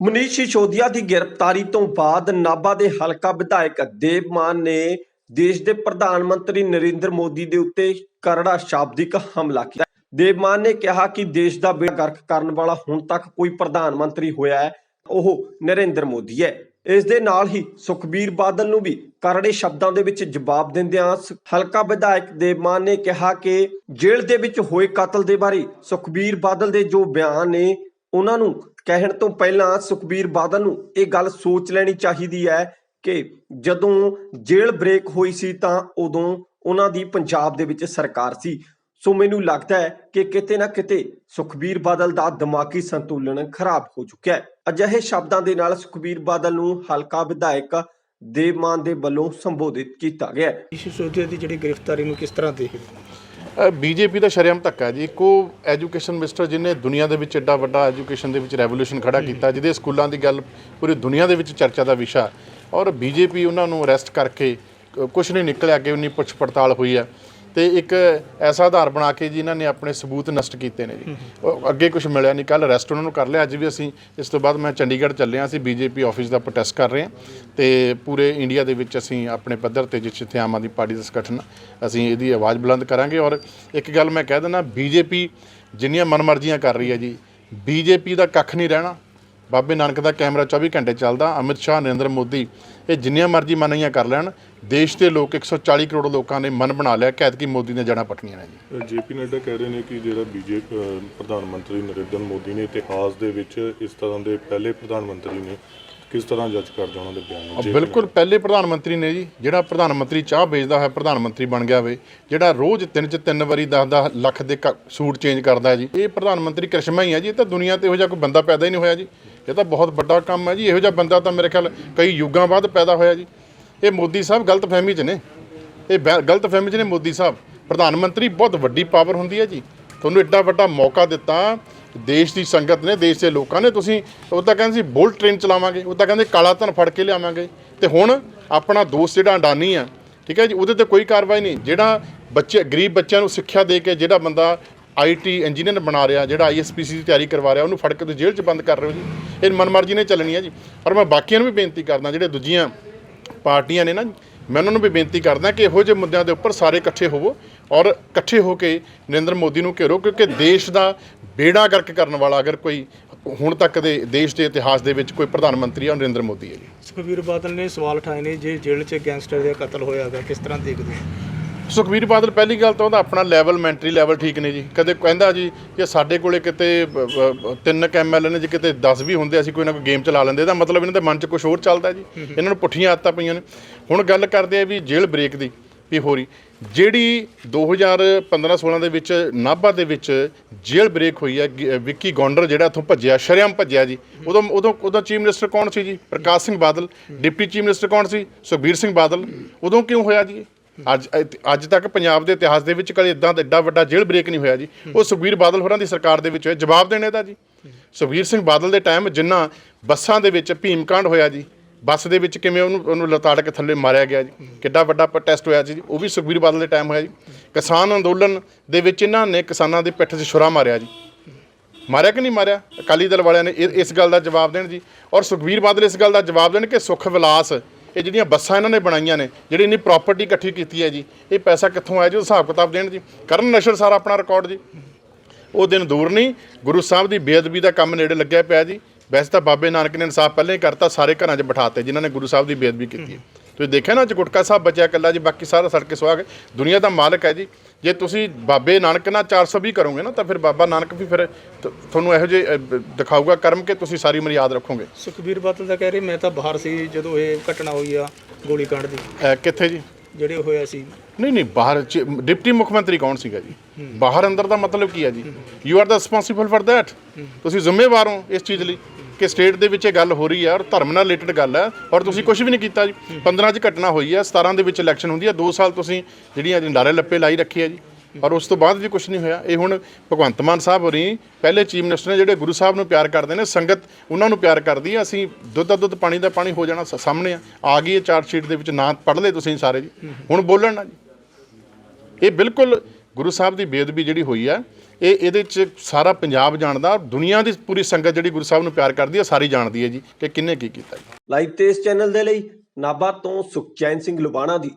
ਮਨੀਸ਼ ਸਿਸੋਦੀਆ ਦੀ ਗ੍ਰਿਫਤਾਰੀ ਤੋਂ ਬਾਅਦ ਨਾਭਾ ਦੇ ਹਲਕਾ ਵਿਧਾਇਕ ਦੇਵਮਾਨ ਨੇ ਦੇਸ਼ ਦੇ ਪ੍ਰਧਾਨ ਮੰਤਰੀ ਨਰਿੰਦਰ ਮੋਦੀ ਦੇ ਉੱਤੇ ਕਰੜਾ ਸ਼ਾਬਦਿਕ ਹਮਲਾ ਕੀਤਾ। ਦੇਵਮਾਨ ਨੇ ਕਿਹਾ ਕਿ ਦੇਸ਼ ਦਾ ਬੇੜਾ ਗਰਕ ਕਰਨ ਵਾਲਾ ਹੁਣ ਤੱਕ ਕੋਈ ਪ੍ਰਧਾਨ ਮੰਤਰੀ ਹੋਇਆ ਹੈ, ਉਹ ਨਰਿੰਦਰ ਮੋਦੀ ਹੈ। ਇਸ ਦੇ ਨਾਲ ਹੀ ਸੁਖਬੀਰ ਬਾਦਲ ਨੂੰ ਵੀ ਕਰੜੇ ਸ਼ਬਦਾਂ ਦੇ ਵਿੱਚ ਜਵਾਬ ਦਿੰਦਿਆਂ ਹਲਕਾ ਵਿਧਾਇਕ ਦੇਵ ਮਾਨ ਨੇ ਕਿਹਾ ਕਿ ਜੇਲ੍ਹ ਦੇ ਵਿੱਚ ਹੋਏ ਕਤਲ ਦੇ ਬਾਰੇ ਸੁਖਬੀਰ ਬਾਦਲ ਦੇ ਜੋ ਬਿਆਨ ਨੇ ਉਹਨਾਂ ਨੂੰ ਕਹਿਣ ਤੋਂ ਪਹਿਲਾਂ ਸੁਖਬੀਰ ਬਾਦਲ ਨੂੰ ਇਹ ਗੱਲ ਸੋਚ ਲੈਣੀ ਚਾਹੀਦੀ ਹੈ ਕਿ ਜਦੋਂ ਜੇਲ੍ਹ ਬ੍ਰੇਕ ਹੋਈ ਸੀ ਤਾਂ ਉਦੋਂ ਉਹਨਾਂ ਦੀ ਪੰਜਾਬ ਦੇ ਵਿੱਚ ਸਰਕਾਰ ਸੀ। ਸੋ ਮੈਨੂੰ ਲੱਗਦਾ ਹੈ ਕਿ ਕਿਤੇ ਨਾ ਕਿਤੇ ਸੁਖਬੀਰ ਬਾਦਲ ਦਾ ਦਿਮਾਗੀ ਸੰਤੁਲਨ ਖਰਾਬ ਹੋ ਚੁੱਕਿਆ ਹੈ। ਅਜਿਹੇ ਸ਼ਬਦਾਂ ਦੇ ਨਾਲ ਸੁਖਬੀਰ ਬਾਦਲ ਨੂੰ ਹਲਕਾ ਵਿਧਾਇਕ ਦੇਵਮਾਨ ਦੇ ਵੱਲੋਂ ਸੰਬੋਧਿਤ ਕੀਤਾ ਗਿਆ ਹੈ। ਸਿਸੋਦੀਆ ਦੀ ਜਿਹੜੀ ਗ੍ਰਿਫਤਾਰੀ ਨੂੰ ਕਿਸ ਤਰ੍ਹਾਂ ਦੇਖਦੇ ਬੀਜੇਪੀ ਦਾ ਸ਼ਰਮ ਧੱਕਾ ਜੀ। ਇੱਕੋ ਐਜੂਕੇਸ਼ਨ ਮਿਨਿਸਟਰ ਜਿਹਨੇ ਦੁਨੀਆ ਦੇ ਵਿੱਚ ਐਡਾ ਵੱਡਾ ਐਜੂਕੇਸ਼ਨ ਦੇ ਵਿੱਚ ਰੈਵੋਲੂਸ਼ਨ ਖੜਾ ਕੀਤਾ ਜਿਹਦੇ ਸਕੂਲਾਂ ਦੀ ਗੱਲ ਪੂਰੀ ਦੁਨੀਆ ਦੇ ਵਿੱਚ ਚਰਚਾ ਦਾ ਵਿਸ਼ਾ ਔਰ ਬੀਜੇਪੀ ਉਹਨਾਂ ਨੂੰ ਅਰੈਸਟ ਕਰਕੇ ਕੁਝ ਨਹੀਂ ਨਿਕਲਿਆ ਅੱਗੇ ਉਨੀ ਪੁੱਛ ਪੜਤਾਲ ਹੋਈ ਹੈ। ਤੇ ਇੱਕ ਐਸਾ ਆਧਾਰ ਬਣਾ ਕੇ ਜੀ ਇਹਨਾਂ ਨੇ ਆਪਣੇ ਸਬੂਤ ਨਸ਼ਟ ਕੀਤੇ ਨੇ ਜੀ। ਉਹ ਅੱਗੇ ਕੁਝ ਮਿਲਿਆ ਨਹੀਂ ਕੱਲ ਅਰੈਸਟ ਉਹਨਾਂ ਨੂੰ ਕਰ ਲਿਆ ਅੱਜ ਵੀ ਅਸੀਂ ਇਸ ਤੋਂ ਬਾਅਦ ਮੈਂ ਚੰਡੀਗੜ੍ਹ ਚੱਲੇ ਹਾਂ ਅਸੀਂ ਬੀਜੇਪੀ ਆਫਿਸ ਦਾ ਪ੍ਰੋਟੈਸਟ ਕਰ ਰਹੇ ਹਾਂ। ਤੇ ਪੂਰੇ ਇੰਡੀਆ ਦੇ ਵਿੱਚ ਅਸੀਂ ਆਪਣੇ ਪੱਧਰ ਤੇ ਜਿੱਥੇ ਆਮ ਆਦਮੀ ਪਾਰਟੀ ਦਾ ਸੰਗਠਨ ਅਸੀਂ ਇਹਦੀ ਆਵਾਜ਼ ਬੁਲੰਦ ਕਰਾਂਗੇ। ਔਰ ਇੱਕ ਗੱਲ ਮੈਂ ਕਹਿ ਦਿੰਦਾ ਬੀਜੇਪੀ ਜਿੰਨੀਆਂ ਮਨਮਰਜ਼ੀਆਂ ਕਰ ਰਹੀ ਹੈ ਜੀ ਬੀਜੇਪੀ ਦਾ ਕੱਖ ਨਹੀਂ ਰਹਿਣਾ। ਬਾਬੇ ਨਾਨਕ ਦਾ ਕੈਮਰਾ 24 ਘੰਟੇ ਚੱਲਦਾ ਅਮਿਤ ਸ਼ਾਹ ਨਰਿੰਦਰ ਮੋਦੀ ਇਹ ਜਿੰਨੀਆਂ ਮਰਜ਼ੀ ਮਨਾਈਆਂ ਕਰ ਲੈਣ ਦੇਸ਼ ਦੇ ਲੋਕ 140 ਕਰੋੜ ਲੋਕਾਂ ਨੇ ਮਨ ਬਣਾ ਲਿਆ ਕਿ ਕਿ ਮੋਦੀ ਨੇ ਜੜ੍ਹਾਂ ਪੱਟਣੀਆਂ ਨੇ ਜੀ। ਜੇਪੀ ਨੱਡਾ ਕਹਿ ਰਹੇ ਨੇ ਕਿ ਜਿਹੜਾ ਬੀਜੇਪੀ ਪ੍ਰਧਾਨ ਮੰਤਰੀ ਨਰਿੰਦਰ ਮੋਦੀ ਨੇ ਇਤਿਹਾਸ ਦੇ ਵਿੱਚ ਇਸ ਤਰ੍ਹਾਂ ਦੇ ਪਹਿਲੇ ਪ੍ਰਧਾਨ ਮੰਤਰੀ ਨੇ ਕਿਸ ਤਰ੍ਹਾਂ ਜੱਜ ਕਰਦੇ ਉਹਨਾਂ ਦੇ ਬਿਆਨ ਨੂੰ? ਬਿਲਕੁਲ ਪਹਿਲੇ ਪ੍ਰਧਾਨ ਮੰਤਰੀ ਨੇ ਜੀ ਜਿਹੜਾ ਪ੍ਰਧਾਨ ਮੰਤਰੀ ਚਾਹ ਵੇਚਦਾ ਹੈ ਪ੍ਰਧਾਨ ਮੰਤਰੀ ਬਣ ਗਿਆ ਵੇ ਜਿਹੜਾ ਰੋਜ਼ ਤਿੰਨ ਚ ਤਿੰਨ ਵਾਰੀ 10-10 ਲੱਖ ਦੇ ਸੂਟ ਚੇਂਜ ਕਰਦਾ ਹੈ ਜੀ। ਇਹ ਪ੍ਰਧਾਨ ਮੰਤਰੀ ਕ੍ਰਿਸ਼ਮਾ ਹੀ ਹੈ ਜੀ ਇਹ ਤਾਂ ਦੁਨੀਆ ਤੇ ਇਹੋ ਜਿਹਾ ਕੋਈ ਬੰਦਾ ਪੈਦਾ ਹੀ ਨਹੀਂ ਹੋਇਆ ਜੀ। ਇਹ ਤਾਂ ਬਹੁਤ ਵੱਡਾ ਕੰਮ ਹੈ ਜੀ ਇਹੋ ਜਿਹਾ ਬੰਦਾ ਤਾਂ ਮੇਰੇ ਖਿਆਲ ਕਈ ਯੁੱਗਾਂ ਬਾਅਦ ਪੈਦਾ ਹੋਇਆ ਜੀ। ਇਹ ਮੋਦੀ ਸਾਹਿਬ ਗਲਤ ਫਹਿਮੀ 'ਚ ਨੇ। ਇਹ ਬੈ- ਗਲਤ ਫਹਿਮੀ 'ਚ ਨੇ ਮੋਦੀ ਸਾਹਿਬ। ਪ੍ਰਧਾਨ ਮੰਤਰੀ ਬਹੁਤ ਵੱਡੀ ਪਾਵਰ ਹੁੰਦੀ ਹੈ ਜੀ। ਤੁਹਾਨੂੰ ਐਡਾ ਵੱਡਾ ਮੌਕਾ ਦਿੱਤਾ। ਦੇਸ਼ ਦੀ ਸੰਗਤ ਨੇ, ਦੇਸ਼ ਦੇ ਲੋਕਾਂ ਨੇ। ਤੁਸੀਂ ਉਹ ਤਾਂ ਕਹਿੰਦੇ ਸੀ, ਬੁਲਟ ਟ੍ਰੇਨ ਚਲਾਵਾਂਗੇ। ਉਹ ਤਾਂ ਕਹਿੰਦੇ ਕਾਲਾ ਧਨ ਫੜ ਕੇ ਲਿਆਵਾਂਗੇ। ਤੇ ਹੁਣ ਆਪਣਾ ਦੋਸਤ ਜਿਹੜਾ ਅੰਡਾਨੀ ਆ, ਠੀਕ ਹੈ ਜੀ, ਉਹਦੇ ਤੇ ਕੋਈ ਕਾਰਵਾਈ ਨਹੀਂ। ਜਿਹੜਾ ਬੱਚੇ, ਗਰੀਬ ਬੱਚਿਆਂ ਨੂੰ ਸਿੱਖਿਆ ਦੇ ਕੇ ਜਿਹੜਾ ਬੰਦਾ ਆਈਟੀ ਇੰਜੀਨੀਅਰ ਬਣਾ ਰਿਹਾ, ਜਿਹੜਾ ਆਈਐਸਪੀਸੀ ਦੀ ਤਿਆਰੀ ਕਰਵਾ ਰਿਹਾ, ਉਹਨੂੰ ਫੜ ਕੇ ਤੁਸੀਂ ਜੇਲ੍ਹ 'ਚ ਬੰਦ ਕਰ ਰਹੇ ਹੋ ਜੀ। ਇਹ ਮਨਮਰਜ਼ੀ ਨੇ ਚੱਲਣੀ ਹੈ ਜੀ। ਔਰ ਮੈਂ ਬਾਕੀਆਂ ਨੂੰ ਵੀ ਬੇਨਤੀ ਕਰਦਾ, ਜਿਹੜੇ ਦੂਜੀਆਂ ਪਾਰਟੀਆਂ ਨੇ ਨਾ, ਮੈਂ ਉਹਨਾਂ ਨੂੰ ਵੀ ਬੇਨਤੀ ਕਰਦਾ ਕਿ ਇਹੋ ਜਿਹੇ ਮੁੱਦਿਆਂ ਦੇ ਉੱਪਰ ਸਾਰੇ ਇਕੱਠੇ ਹੋਵੋ ਔਰ ਇਕੱਠੇ ਹੋ ਕੇ ਨਰਿੰਦਰ ਮੋਦੀ ਨੂੰ ਘੇਰੋ, ਕਿਉਂਕਿ ਦੇਸ਼ ਦਾ ਬੇੜਾ ਗਰਕ ਕਰਨ ਵਾਲਾ ਅਗਰ ਕੋਈ ਹੁਣ ਤੱਕ ਦੇ ਦੇਸ਼ ਦੇ ਇਤਿਹਾਸ ਦੇ ਵਿੱਚ ਕੋਈ ਪ੍ਰਧਾਨ ਮੰਤਰੀ ਆ ਨਰਿੰਦਰ ਮੋਦੀ ਹੈ ਜੀ। ਸੁਖਬੀਰ ਬਾਦਲ ਨੇ ਸਵਾਲ ਉਠਾਏ ਨੇ, ਜੇ ਜੇਲ੍ਹ 'ਚ ਗੈਂਗਸਟਰ ਦਾ ਕਤਲ ਹੋਇਆ ਹੋਇਆਗਾ ਕਿਸ ਤਰ੍ਹਾਂ ਦੇਖਦੇ ਹੋ? ਸੁਖਬੀਰ ਬਾਦਲ ਪਹਿਲੀ ਗੱਲ ਤਾਂ ਉਹਦਾ ਆਪਣਾ ਲੈਵਲ ਮੈਂਟਰੀ ਲੈਵਲ ਠੀਕ ਨੇ ਜੀ। ਕਦੇ ਕਹਿੰਦਾ ਜੀ ਕਿ ਸਾਡੇ ਕੋਲੇ ਕਿਤੇ ਬ- ਬ- ਤਿੰਨ ਐਮਐਲਏ ਨੇ ਜੇ ਕਿਤੇ 10 ਵੀ ਹੁੰਦੇ ਅਸੀਂ ਕੋਈ ਨਾ ਕੋਈ ਗੇਮ ਚਲਾ ਲੈਂਦੇ। ਇਹਦਾ ਮਤਲਬ ਇਹਨਾਂ ਦੇ ਮਨ 'ਚ ਕੁਝ ਹੋਰ ਚੱਲਦਾ ਜੀ। ਇਹਨਾਂ ਨੂੰ ਪੁੱਠੀਆਂ ਆਦਤਾਂ ਪਈਆਂ ਨੇ। ਹੁਣ ਗੱਲ ਕਰਦੇ ਆ ਵੀ ਜੇਲ੍ਹ ਬ੍ਰੇਕ ਦੀ ਵੀ ਹੋ ਰਹੀ ਜਿਹੜੀ 2015-16 ਦੇ ਵਿੱਚ ਨਾਭਾ ਦੇ ਵਿੱਚ ਜੇਲ੍ਹ ਬ੍ਰੇਕ ਹੋਈ ਹੈ ਵਿੱਕੀ ਗੌਂਡਰ ਜਿਹੜਾ ਇੱਥੋਂ ਭੱਜਿਆ ਸ਼ਰੇਆਮ ਭੱਜਿਆ ਜੀ। ਉਦੋਂ ਉਦੋਂ ਉਦੋਂ ਚੀਫ ਮਿਨਿਸਟਰ ਕੌਣ ਸੀ ਜੀ? Parkash Singh Badal deputy chief minister ਕੌਣ ਸੀ? ਸੁਖਬੀਰ ਸਿੰਘ ਬਾਦਲ। ਉਦੋਂ ਕਿਉਂ ਹੋਇਆ ਜੀ? ਅੱਜ ਅੱਜ ਤੱਕ ਪੰਜਾਬ ਦੇ ਇਤਿਹਾਸ ਦੇ ਵਿੱਚ ਕਦੇ ਇਦਾਂ ਦਾ ਐਡਾ ਵੱਡਾ ਜੇਲ੍ਹ ਬ੍ਰੇਕ ਨਹੀਂ ਹੋਇਆ ਜੀ। ਉਹ ਸੁਖਬੀਰ ਬਾਦਲ ਹੋਰਾਂ ਦੀ ਸਰਕਾਰ ਦੇ ਵਿੱਚ ਹੋਇਆ। ਜਵਾਬ ਦੇਣੇ ਦਾ ਜੀ। ਸੁਖਬੀਰ ਸਿੰਘ ਬਾਦਲ ਦੇ ਟਾਈਮ ਜਿੰਨਾ ਬੱਸਾਂ ਦੇ ਵਿੱਚ ਭੀਮਕਾਂਡ ਹੋਇਆ ਜੀ, ਬੱਸ ਦੇ ਵਿੱਚ ਕਿਵੇਂ ਉਹਨੂੰ ਉਹਨੂੰ ਲਤਾੜ ਕੇ ਥੱਲੇ ਮਾਰਿਆ ਗਿਆ ਜੀ। ਕਿੱਡਾ ਵੱਡਾ ਪ੍ਰੋਟੈਸਟ ਹੋਇਆ ਜੀ। ਉਹ ਵੀ ਸੁਖਬੀਰ ਬਾਦਲ ਦੇ ਟਾਈਮ ਹੋਇਆ ਜੀ। ਕਿਸਾਨ ਅੰਦੋਲਨ ਦੇ ਵਿੱਚ ਇਹਨਾਂ ਨੇ ਕਿਸਾਨਾਂ ਦੀ ਪਿੱਠ 'ਚ ਛੁਰਾ ਮਾਰਿਆ ਜੀ। ਮਾਰਿਆ ਕਿ ਨਹੀਂ ਮਾਰਿਆ? ਅਕਾਲੀ ਦਲ ਵਾਲਿਆਂ ਨੇ ਇਹ- ਇਸ ਗੱਲ ਦਾ ਜਵਾਬ ਦੇਣ ਜੀ। ਔਰ ਸੁਖਬੀਰ ਬਾਦਲ ਇਸ ਗੱਲ ਦਾ ਜਵਾਬ ਦੇਣ ਕਿ ਸੁਖ ਵਿਲਾਸ ਇਹ ਜਿਹੜੀਆਂ ਬੱਸਾਂ ਇਹਨਾਂ ਨੇ ਬਣਾਈਆਂ ਨੇ, ਜਿਹੜੀ ਇੰਨੀ ਪ੍ਰਾਪਰਟੀ ਇਕੱਠੀ ਕੀਤੀ ਹੈ ਜੀ, ਇਹ ਪੈਸਾ ਕਿੱਥੋਂ ਆਇਆ ਜੀ, ਉਹ ਹਿਸਾਬ ਕਿਤਾਬ ਦੇਣ ਜੀ। ਕਰਨ ਨਸ਼ਰ ਸਾਰਾ ਆਪਣਾ ਰਿਕਾਰਡ ਜੀ। ਉਹ ਦਿਨ ਦੂਰ ਨਹੀਂ, ਗੁਰੂ ਸਾਹਿਬ ਦੀ ਬੇਅਦਬੀ ਦਾ ਕੰਮ ਨੇੜੇ ਲੱਗਿਆ ਪਿਆ ਜੀ। ਵੈਸੇ ਤਾਂ ਬਾਬੇ ਨਾਨਕ ਨੇ ਇਨਸਾਫ ਪਹਿਲਾਂ ਹੀ ਕਰਤਾ, ਸਾਰੇ ਘਰਾਂ 'ਚ ਬਿਠਾਤੇ ਜਿਨ੍ਹਾਂ ਨੇ ਗੁਰੂ ਸਾਹਿਬ ਦੀ ਬੇਅਦਬੀ ਕੀਤੀ ਹੈ। ਤੁਸੀਂ ਦੇਖਿਆ ਨਾ ਚਕੁਟਕਾ ਸਾਹਿਬ ਬਚਿਆ ਕੱਲਾ ਜੀ ਬਾਕੀ ਸਾਰਾ ਸੜਕੇ ਸੁਆਗ ਦੁਨੀਆ ਦਾ ਮਾਲਕ ਹੈ ਜੀ। ਜੇ ਤੁਸੀਂ ਬਾਬੇ ਨਾਨਕ ਨਾਲ 420 ਕਰੋਗੇ ਨਾ ਤਾਂ ਫਿਰ ਬਾਬਾ ਨਾਨਕ ਵੀ ਫਿਰ ਤੁਹਾਨੂੰ ਇਹੋ ਜੇ ਦਿਖਾਊਗਾ ਕਰਮ ਕਿ ਤੁਸੀਂ ਸਾਰੀ ਉਮਰ ਯਾਦ ਰੱਖੋਗੇ। ਸੁਖਬੀਰ ਬਾਦਲ ਦਾ ਕਹਿ ਰਹੀ ਮੈਂ ਤਾਂ ਬਾਹਰ ਸੀ ਜਦੋਂ ਇਹ ਘਟਨਾ ਹੋਈ ਆ ਗੋਲੀकांड ਦੀ। ਕਿੱਥੇ ਜੀ? ਜਿਹੜੇ ਹੋਇਆ ਸੀ। ਨਹੀਂ ਨਹੀਂ ਬਾਹਰ ਡਿਪਟੀ ਮੁੱਖ ਮੰਤਰੀ ਕੌਣ ਸੀਗਾ ਜੀ? ਬਾਹਰ ਅੰਦਰ ਦਾ ਮਤਲਬ ਕੀ ਹੈ। ਜੀ you are the responsible for that ਤੁਸੀਂ ਜ਼ਿੰਮੇਵਾਰ ਹੋ ਇਸ ਚੀਜ਼ ਲਈ। ਕਿ ਸਟੇਟ ਦੇ ਵਿੱਚ ਇਹ ਗੱਲ ਹੋ ਰਹੀ ਹੈ ਔਰ ਧਰਮ ਨਾਲ ਰਿਲੇਟਡ ਗੱਲ ਹੈ ਔਰ ਤੁਸੀਂ ਕੁਝ ਵੀ ਨਹੀਂ ਕੀਤਾ ਜੀ। 15 ਚ ਘਟਨਾ ਹੋਈ ਹੈ 17 ਦੇ ਵਿੱਚ ਇਲੈਕਸ਼ਨ ਹੁੰਦੀ ਹੈ 2 ਸਾਲ ਤੁਸੀਂ ਜਿਹੜੀਆਂ ਨਾਰੇ ਲੱਪੇ ਲਾਈ ਰੱਖੀ ਹੈ ਜੀ। ਔਰ ਉਸ ਤੋਂ ਬਾਅਦ ਵੀ ਕੁਝ ਨਹੀਂ ਹੋਇਆ। ਇਹ ਹੁਣ ਭਗਵੰਤ ਮਾਨ ਸਾਹਿਬ ਹੋਰੀ ਪਹਿਲੇ ਚੀਫ ਮਿਨਿਸਟਰ ਨੇ ਜਿਹੜੇ ਗੁਰੂ ਸਾਹਿਬ ਨੂੰ ਪਿਆਰ ਕਰਦੇ ਨੇ ਸੰਗਤ ਉਹਨਾਂ ਨੂੰ ਪਿਆਰ ਕਰਦੀ ਹੈ ਅਸੀਂ ਦੁੱਧ ਦਾ ਦੁੱਧ ਪਾਣੀ ਦਾ ਪਾਣੀ ਹੋ ਜਾਣਾ ਸਾਹਮਣੇ ਆ। ਆ ਗਈ ਹੈ ਚਾਰਟ ਸ਼ੀਟ ਦੇ ਵਿੱਚ ਨਾਂ ਪੜ੍ਹ ਲਏ ਤੁਸੀਂ ਸਾਰੇ ਜੀ। ਹੁਣ ਬੋਲਣ ਨਾ ਜੀ। ਇਹ ਬਿਲਕੁਲ ਗੁਰੂ ਸਾਹਿਬ ਦੀ ਬੇਅਦਬੀ ਜਿਹੜੀ ਹੋਈ ਹੈ ਇਹ ਇਹਦੇ 'ਚ ਸਾਰਾ ਪੰਜਾਬ ਜਾਣਦਾ ਦੁਨੀਆ ਦੀ ਪੂਰੀ ਸੰਗਤ ਜਿਹੜੀ ਗੁਰੂ ਸਾਹਿਬ ਨੂੰ ਪਿਆਰ ਕਰਦੀ ਹੈ ਸਾਰੀ ਜਾਣਦੀ ਹੈ ਜੀ ਕਿ ਕਿੰਨੇ ਕੀ ਕੀਤਾ ਜੀ। ਲਾਈਵ ਤੇਜ਼ ਚੈਨਲ ਦੇ ਲਈ ਨਾਭਾ ਤੋਂ ਸੁਖਚੈਨ ਸਿੰਘ ਲੁਬਾਣਾ ਦੀ